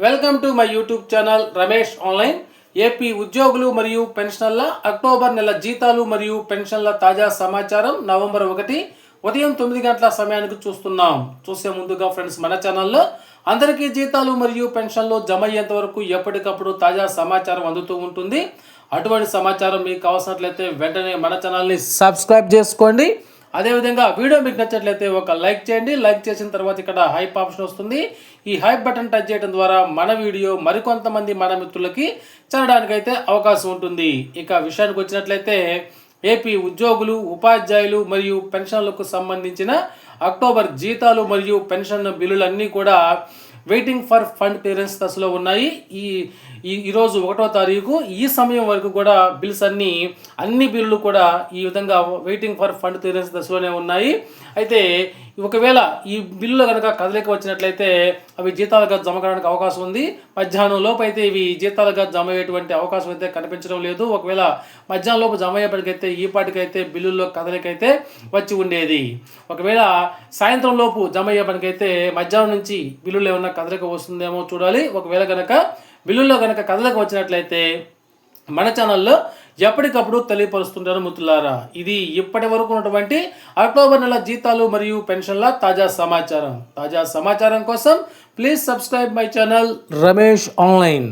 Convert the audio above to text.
Welcome to my YouTube channel Ramesh online. AP ఉద్యోగులు మరియు పెన్షనర్ల October నెల జీతాలు మరియు పెన్షన్ల తాజా సమాచారం నవంబర్ ఒకటి ఉదయం తొమ్మిది గంటల సమయానికి చూస్తున్నాం. చూసే ముందుగా ఫ్రెండ్స్ మన ఛానల్లో అందరికీ జీతాలు మరియు పెన్షన్లు జమ అయ్యేంత వరకు ఎప్పటికప్పుడు తాజా సమాచారం అందుతూ ఉంటుంది. అటువంటి సమాచారం మీకు అవసరట్లయితే వెంటనే మన ఛానల్ని సబ్స్క్రైబ్ చేసుకోండి. అదేవిధంగా వీడియో మీకు నచ్చట్లయితే ఒక లైక్ చేయండి. లైక్ చేసిన తర్వాత ఇక్కడ హైప్ ఆప్షన్ వస్తుంది. ఈ హైప్ బటన్ టచ్ చేయడం ద్వారా మన వీడియో మరికొంతమంది మన మిత్రులకి చేరడానికైతే అవకాశం ఉంటుంది. ఇక విషయానికి వచ్చినట్లయితే ఏపీ ఉద్యోగులు ఉపాధ్యాయులు మరియు పెన్షన్లకు సంబంధించిన అక్టోబర్ జీతాలు మరియు పెన్షన్ బిల్లులన్నీ కూడా వెయిటింగ్ ఫర్ ఫండ్ క్లియరెన్స్ దశలో ఉన్నాయి. ఈ ఈ ఈరోజు ఒకటో తారీఖు ఈ సమయం వరకు కూడా బిల్స్ అన్నీ అన్ని బిల్లులు కూడా ఈ విధంగా వెయిటింగ్ ఫర్ ఫండ్ క్లియరెన్స్ దశలోనే ఉన్నాయి. అయితే ఒకవేళ ఈ బిల్లులు కనుక కదలిక వచ్చినట్లయితే అవి జీతాలుగా జమ కావడానికి అవకాశం ఉంది. మధ్యాహ్నం లోపు అయితే ఇవి జీతాలుగా జమ అయ్యేటువంటి అవకాశం అయితే కనిపించడం లేదు. ఒకవేళ మధ్యాహ్నం లోపు జమ అయ్యేప్పటికైతే ఈ పాటికైతే బిల్లుల్లో కదలికైతే వచ్చి ఉండేది. ఒకవేళ సాయంత్రం లోపు జమ అయ్యేపటికైతే మధ్యాహ్నం నుంచి బిల్లులు ఏమన్నా కదలిక వస్తుందేమో చూడాలి. ఒకవేళ కనుక బిల్లుల్లో కనుక కదలిక వచ్చినట్లయితే మన ఛానల్లో ఎప్పటికప్పుడు తెలియపరుస్తుంటారు మిత్రులారా. ఇది ఇప్పటి వరకు ఉన్నటువంటి అక్టోబర్ నెల జీతాలు మరియు పెన్షన్ల తాజా సమాచారం. తాజా సమాచారం కోసం please subscribe my channel Ramesh online.